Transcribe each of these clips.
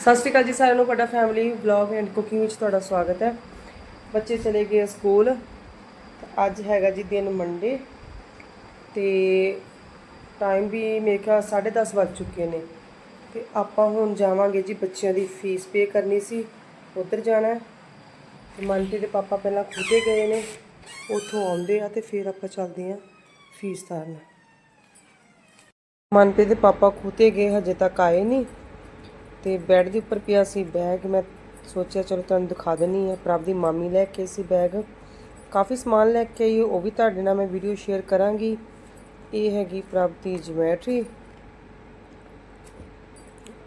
ਸਤਿ ਸ਼੍ਰੀ ਅਕਾਲ ਜੀ ਸਾਰਿਆਂ ਨੂੰ, ਤੁਹਾਡਾ ਫੈਮਿਲੀ ਵਲੌਗ ਐਂਡ ਕੁਕਿੰਗ ਵਿੱਚ ਤੁਹਾਡਾ ਸਵਾਗਤ ਹੈ। ਬੱਚੇ ਚਲੇ ਗਏ ਸਕੂਲ। ਅੱਜ ਹੈਗਾ ਜੀ ਦਿਨ ਮੰਡੇ ਤੇ ਟਾਈਮ ਵੀ ਮੇਰੇ ਖਿਆਲ 10:30 ਵੱਜ ਚੁੱਕੇ ਨੇ। ਤੇ ਆਪਾਂ ਹੁਣ ਜਾਵਾਂਗੇ ਜੀ ਬੱਚਿਆਂ ਦੀ ਫੀਸ ਪੇ ਕਰਨੀ ਸੀ, ਉੱਧਰ ਜਾਣਾ ਤੇ ਮਨਪ੍ਰੀਤ ਦੇ ਪਾਪਾ ਪਹਿਲਾਂ ਖੁਦੇ ਗਏ ਨੇ, ਉੱਥੋਂ ਆਉਂਦੇ ਆ ਤੇ ਫਿਰ ਆਪਾਂ ਚੱਲਦੇ ਆ ਫੀਸ ਤਾਰਨ। ਮਨਪ੍ਰੀਤ ਦੇ ਪਾਪਾ ਖੁਦੇ ਗਏ, ਹਜੇ ਤੱਕ ਆਏ ਨਹੀਂ। ਤੇ ਬੈੱਡ ਦੇ ਉੱਪਰ ਪਿਆ ਸੀ ਬੈਗ। ਮੈਂ ਸੋਚਿਆ, ਚਲੋ ਤੁਹਾਨੂੰ ਦਿਖਾ ਦੇਣੀ ਹੈ। ਪ੍ਰਭ ਦੀ ਮਾਮੀ ਲੈ ਕੇ ਸੀ ਬੈਗ। ਕਾਫੀ ਸਮਾਨ ਲੈ ਕੇ ਆਈ, ਉਹ ਵੀ ਤੁਹਾਡੇ ਨਾਲ ਮੈਂ ਵੀਡੀਓ ਸ਼ੇਅਰ ਕਰਾਂਗੀ। ਇਹ ਹੈਗੀ ਪ੍ਰਭ ਦੀ ਜਿਮੈਟਰੀ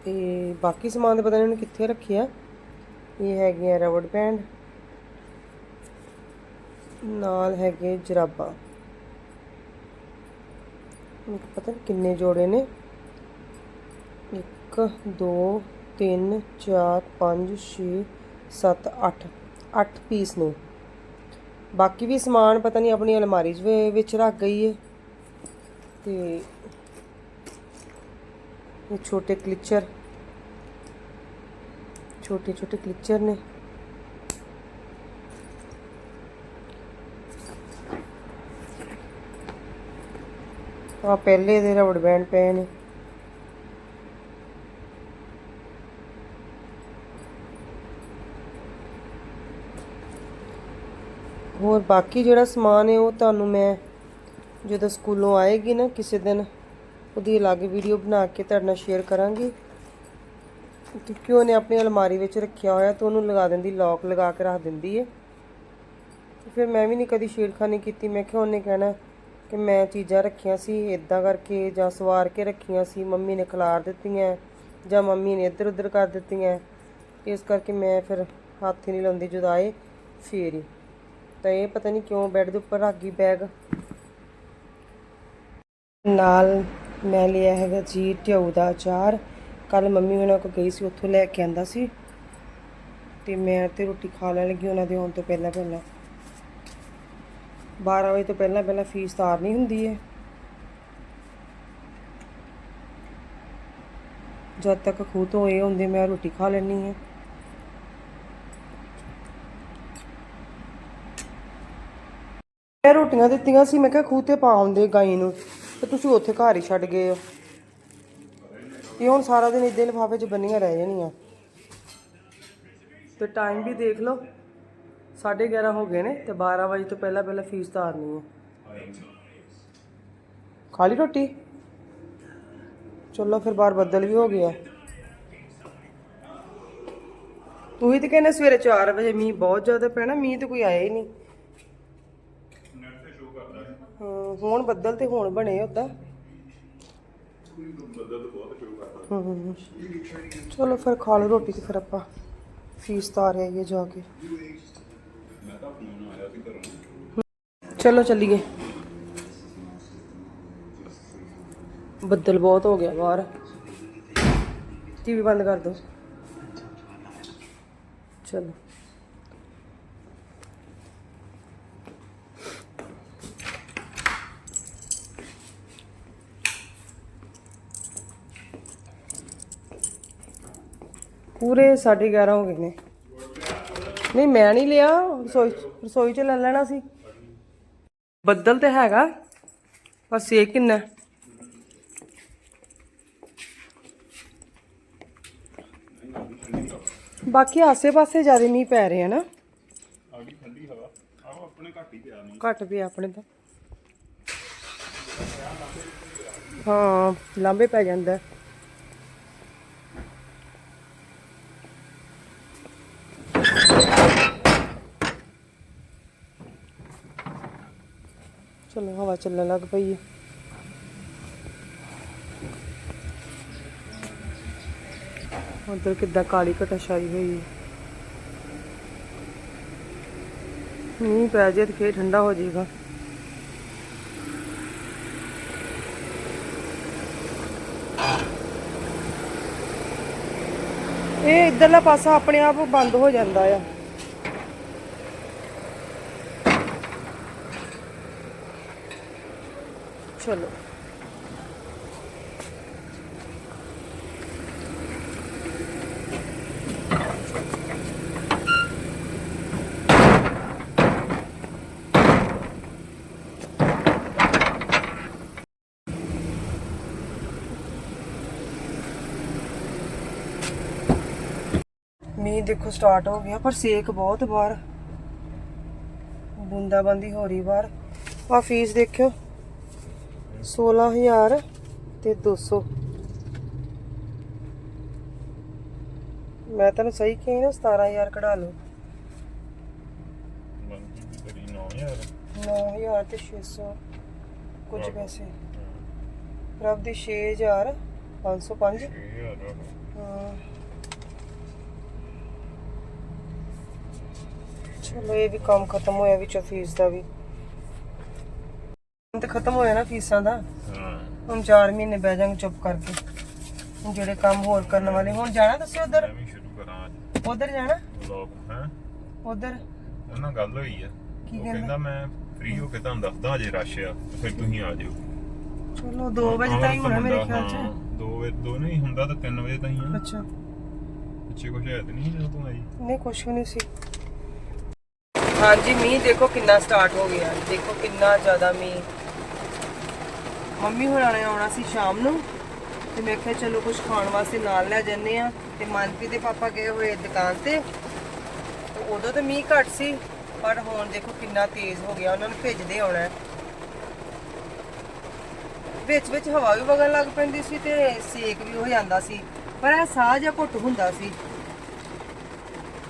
ਤੇ ਬਾਕੀ ਸਮਾਨ ਦਾ ਪਤਾ ਨਹੀਂ ਉਹਨੇ ਕਿੱਥੇ ਰੱਖਿਆ। ਇਹ ਹੈਗੀਆਂ ਰਬੜ ਬੈਂਡ ਨਾਲ ਹੈਗੇ ਜਰਾਬਾਂ। ਪਤਾ ਕਿੰਨੇ ਜੋੜੇ ਨੇ। 1 2 3 4 5 6 7 8 8 ਪੀਸ ਨੇ। ਬਾਕੀ ਵੀ ਸਮਾਨ ਪਤਾ ਨਹੀਂ ਆਪਣੀ ਅਲਮਾਰੀ 'ਚ ਵਿੱਚ ਰੱਖ ਗਈ ਹੈ ਤੇ ਇਹ ਛੋਟੇ ਕਲਿਚਰ। ਛੋਟੇ ਛੋਟੇ ਕਲਿਚਰ ਨੇ। ਆ ਪਹਿਲੇ ਦੇ ਰਬੜ ਬੈਂਡ ਪਏ ਨੇ। ਹੋਰ ਬਾਕੀ ਜਿਹੜਾ ਸਮਾਨ ਹੈ ਉਹ ਤੁਹਾਨੂੰ ਮੈਂ ਜਦੋਂ ਸਕੂਲੋਂ ਆਏਗੀ ਨਾ ਕਿਸੇ ਦਿਨ, ਉਹਦੀ ਅਲੱਗ ਵੀਡੀਓ ਬਣਾ ਕੇ ਤੁਹਾਡੇ ਨਾਲ ਸ਼ੇਅਰ ਕਰਾਂਗੀ। ਕਿਉਂਕਿ ਉਹਨੇ ਆਪਣੀ ਅਲਮਾਰੀ ਵਿੱਚ ਰੱਖਿਆ ਹੋਇਆ ਤਾਂ ਉਹਨੂੰ ਲਗਾ ਦਿੰਦੀ ਲੌਕ ਲਗਾ ਕੇ ਰੱਖ ਦਿੰਦੀ ਹੈ। ਫਿਰ ਮੈਂ ਵੀ ਨਹੀਂ ਕਦੀ ਛੇੜਖਾਨੀ ਕੀਤੀ। ਮੈਂ ਕਿਹਾ ਉਹਨੇ ਕਹਿਣਾ ਕਿ ਮੈਂ ਚੀਜ਼ਾਂ ਰੱਖੀਆਂ ਸੀ ਇਦਾਂ ਕਰਕੇ ਜਾਂ ਸਵਾਰ ਕੇ ਰੱਖੀਆਂ ਸੀ, ਮੰਮੀ ਨੇ ਖਿਲਾਰ ਦਿੱਤੀਆਂ, ਜਾਂ ਮੰਮੀ ਨੇ ਇੱਧਰ ਉੱਧਰ ਕਰ ਦਿੱਤੀਆਂ। ਇਸ ਕਰਕੇ ਮੈਂ ਫਿਰ ਹੱਥ ਹੀ ਨਹੀਂ ਲਾਉਂਦੀ ਜਦੋਂ ਆਏ, ਫੇਰ ਹੀ। ਤਾਂ ਇਹ ਪਤਾ ਨਹੀਂ ਕਿਉਂ ਬੈੱਡ ਦੇ ਉੱਪਰ ਰੱਖ ਗਈ ਬੈਗ। ਨਾਲ ਮੈਂ ਲਿਆ ਹੈਗਾ ਜੀ ਢਿਊ ਦਾ ਅਚਾਰ। ਕੱਲ ਮੰਮੀ ਉਹਨਾਂ ਕੋਲ ਗਈ ਸੀ, ਉੱਥੋਂ ਲੈ ਕੇ ਆਂਦਾ ਸੀ। ਤੇ ਮੈਂ ਤੇ ਰੋਟੀ ਖਾ ਲੈਣ ਲੱਗੀ ਉਹਨਾਂ ਦੇ ਆਉਣ ਤੋਂ ਪਹਿਲਾਂ ਪਹਿਲਾਂ। 12 ਵਜੇ ਤੋਂ ਪਹਿਲਾਂ ਪਹਿਲਾਂ ਫੀਸ ਤਾਰਨੀ ਹੁੰਦੀ ਹੈ ਜਦ ਤੱਕ ਖੂਹ ਤੋਂ ਇਹ ਹੁੰਦੇ ਮੈਂ ਰੋਟੀ ਖਾ ਲੈਣੀ ਹੈ ਮੈਂ ਰੋਟੀਆਂ ਦਿੱਤੀਆਂ ਸੀ, ਮੈਂ ਕਿਹਾ ਖੂਹ ਤੇ ਪਾਉਂਦੇ ਗਾਈ ਨੂੰ, ਤੇ ਤੁਸੀਂ ਉੱਥੇ ਘਰ ਹੀ ਛੱਡ ਗਏ ਹੋ। ਇਹ ਹੁਣ ਸਾਰਾ ਦਿਨ ਇਦਾਂ ਲਿਫਾਫੇ 'ਚ ਬੰਨੀਆਂ ਰਹਿ ਜਾਣੀਆਂ। ਤੇ ਟਾਈਮ ਵੀ ਦੇਖ ਲਓ 11:30 ਹੋ ਗਏ ਨੇ, ਤੇ 12 ਵਜੇ ਤੋਂ ਪਹਿਲਾਂ ਪਹਿਲਾਂ ਫੀਸ ਤਾਰਨੀ ਹੈ ਖਾ ਰੋਟੀ? ਚਲੋ ਫਿਰ ਬਾਹਰ ਬੱਦਲ ਵੀ ਹੋ ਗਿਆ। ਤੂੰ ਤੇ ਕਹਿੰਦੇ ਸਵੇਰੇ 4 ਵਜੇ ਮੀਂਹ ਬਹੁਤ ਜ਼ਿਆਦਾ ਪੈਣਾ, ਮੀਂਹ ਤੇ ਕੋਈ ਆਇਆ ਹੀ ਨਹੀਂ ਹਾਂ ਹੁਣ ਬੱਦਲ ਤੇ ਹੋਣ ਬਣੇ ਉਦਾਂ ਹਮ ਚਲੋ ਫਿਰ ਖਾ ਲਓ ਰੋਟੀ ਤੇ ਫਿਰ ਆਪਾਂ। ਫੀਸ ਤਾਰ ਆਈਏ ਜਾ ਕੇ। ਚਲੋ ਚੱਲੀਏ। ਬੱਦਲ ਬਹੁਤ ਹੋ ਗਿਆ ਬਾਹਰ। ਟੀਵੀ ਬੰਦ ਕਰ ਦਿਓ ਚਲੋ। ਪੂਰੇ 11:30 ਹੋ ਗਏ ਨੇ। ਨਹੀਂ, ਮੈਂ ਨਹੀਂ ਲਿਆ, ਰਸੋਈ ਰਸੋਈ ਚ ਲੈ ਲੈਣਾ ਸੀ। ਬੱਦਲ ਤੇ ਹੈਗਾ, ਪਰ ਸੇਕ ਕਿੰਨਾ? ਬਾਕੀ ਆਸੇ-ਪਾਸੇ ਜ਼ਿਆਦਾ ਮੀਂਹ ਪੈ ਰਹੇ ਆ ਨਾ। ਆ ਗਈ ਠੰਡੀ ਹਵਾ ਆਹ ਆਪਣੇ ਘੱਟ ਹੀ ਪਿਆ ਨਹੀਂ ਘੱਟ ਪਿਆ ਆਪਣੇ ਤਾਂ। ਹਾਂ, ਲਾਂਬੇ ਪੈ ਜਾਂਦਾ। ਚਲੋ ਹਵਾ ਚੱਲਣ ਲੱਗ ਪਈ ਹੈ ਉਧਰ ਕਿੱਦਾਂ ਕਾਲੀ ਘਟਾ ਛਾਈ ਹੋਈ ਹੈ ਮੀਂਹ ਪੈ ਜੇ ਤੇ ਫੇਰ ਠੰਡਾ ਹੋ ਜਾਏਗਾ। ਇਹ ਇਧਰਲਾ ਪਾਸਾ ਆਪਣੇ ਆਪ ਬੰਦ ਹੋ ਜਾਂਦਾ ਆ। চলো ਮੀਂਹ ਦੇਖੋ ਸਟਾਰਟ ਹੋ ਗਿਆ, ਪਰ ਸੇਕ ਬਹੁਤ ਬਾਹਰ। ਬੁੰਦਾਬੰਦੀ ਹੋ ਰਹੀ ਬਾਹਰ। ਆ ਫੀਸ ਦੇਖਿਓ। 16000 ਤੇ 200 ਮੈਂ ਤੈਨੂੰ ਸਹੀ ਕਹੀ ਨਾ 17000 ਕਢਾ ਲਓ। ਬੰਦੀ ਦੀ ਕਰੀ 9000 9000 ਤੇ 600 ਕੁਝ ਪੈਸੇ। ਪ੍ਰਭ ਦੀ 6000 505 6000 ਹਾਂ। ਚਲੋ ਇਹ ਵੀ ਕੰਮ ਖਤਮ ਹੋਇਆ ਵਿੱਚੋਂ ਫੀਸ ਦਾ ਵੀ। ਤੇ ਖਤਮ ਹੋਇਆ ਨਾ ਫੀਸਾਂ ਦਾ। ਹਾਂ ਹੁਣ 4 ਮਹੀਨੇ ਬਹਿ ਜਾਾਂਗੇ ਚੁੱਪ ਕਰਕੇ। ਹੁਣ ਜਿਹੜੇ ਕੰਮ ਹੋਰ ਕਰਨ ਵਾਲੇ ਹੁਣ ਜਾਣਾ ਤੁਸੀਂ ਉਧਰ? ਮੈਂ ਵੀ ਸ਼ੁਰੂ ਕਰਾਂ ਅੱਜ। ਉਧਰ ਜਾਣਾ? ਹੈ? ਉਧਰ? ਉਹਨਾਂ ਗੱਲ ਹੋਈ ਆ। ਕੀ ਉਹ ਕਹਿੰਦਾ? ਮੈਂ ਫ੍ਰੀ ਹੋ ਕੇ ਤੁਹਾਨੂੰ ਦੱਸਦਾ ਜੇ ਰਸ਼ ਆ ਫਿਰ ਤੁਸੀਂ ਆ ਜਾਓ ਚਲੋ 2 ਵਜੇ ਤਾਈਂ ਹੋਣਾ ਮੇਰੇ ਖਿਆਲ ਚ। 2 ਵਜੇ 2 ਨਹੀਂ ਹੁੰਦਾ ਤਾਂ 3 ਵਜੇ ਤਾਈਂ ਆ। ਅੱਛਾ। ਪਿੱਛੇ ਕੁਝ ਹੈ ਤੇ ਨਹੀਂ ਜਦੋਂ ਤੂੰ ਆਈ? ਨਹੀਂ ਕੁਛ ਵੀ ਨਹੀਂ ਸੀ। ਹਾਂਜੀ ਮੀਂਹ ਦੇਖੋ ਕਿੰਨਾ ਸਟਾਰਟ ਹੋ ਗਿਆ। ਦੇਖੋ ਕਿੰਨਾ ਜ਼ਿਆਦਾ ਮੀਂਹ। ਮੰਮੀ ਹੁਣਾਂ ਨੇ ਆਉਣਾ ਸੀ ਸ਼ਾਮ ਨੂੰ ਤੇ ਮੈਂ ਕਿਹਾ ਚਲੋ ਕੁਝ ਖਾਣ ਵਾਸਤੇ ਨਾਲ ਲੈ ਜੰਨੇ ਆ ਤੇ ਮਨਪ੍ਰੀਤ ਦੇ ਪਾਪਾ ਗਏ ਹੋਏ ਦੁਕਾਨ ਤੇ। ਤੇ ਉਦੋਂ ਤਾਂ ਮੀਂਹ ਘੱਟ ਸੀ, ਪਰ ਹੁਣ ਦੇਖੋ ਕਿੰਨਾ ਤੇਜ਼ ਹੋ ਗਿਆ, ਉਹਨਾਂ ਨੂੰ ਭੇਜਦੇ ਆਉਣਾ ਵਿੱਚ ਵਿੱਚ ਹਵਾ ਵੀ ਵਗਣ ਲੱਗ ਪੈਂਦੀ ਸੀ ਤੇ ਸੇਕ ਵੀ ਹੋ ਜਾਂਦਾ ਸੀ, ਪਰ ਇਹ ਸਾਹ ਜਿਹਾ ਘੁੱਟ ਹੁੰਦਾ ਸੀ।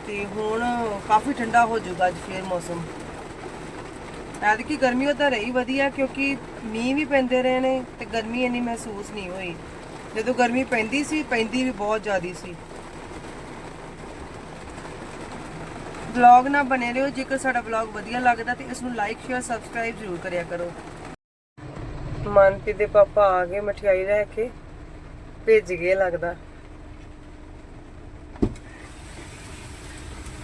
ਤੇ ਹੁਣ ਕਾਫੀ ਠੰਡਾ ਹੋ ਜਾਊਗਾ ਅੱਜ ਫੇਰ ਮੌਸਮ। ਐਤਕੀ ਗਰਮੀ ਉਹਦਾ ਰਹੀ ਵਧੀਆ ਕਿਉਂਕਿ ਮੀਂਹ ਵੀ ਪੈਂਦੇ ਰਹੇ ਨੇ ਤੇ ਗਰਮੀ ਇੰਨੀ ਮਹਿਸੂਸ ਨਹੀਂ ਹੋਈ। ਜਦੋਂ ਗਰਮੀ ਪੈਂਦੀ ਸੀ, ਪੈਂਦੀ ਵੀ ਬਹੁਤ ਜ਼ਿਆਦੀ ਸੀ। ਵਲੌਗ ਨਾ ਬਣੇ ਰਹੋ, ਜੇਕਰ ਸਾਡਾ ਵਲੌਗ ਵਧੀਆ ਲੱਗਦਾ ਤੇ ਇਸ ਨੂੰ ਲਾਈਕ ਸ਼ੇਅਰ ਸਬਸਕ੍ਰਾਈਬ ਜ਼ਰੂਰ ਕਰਿਆ ਕਰੋ। ਮਨਪ੍ਰੀਤ ਦੇ ਪਾਪਾ ਆ ਗਏ ਮਠਿਆਈ ਲੈ ਕੇ, ਭੇਜ ਗਏ ਲੱਗਦਾ।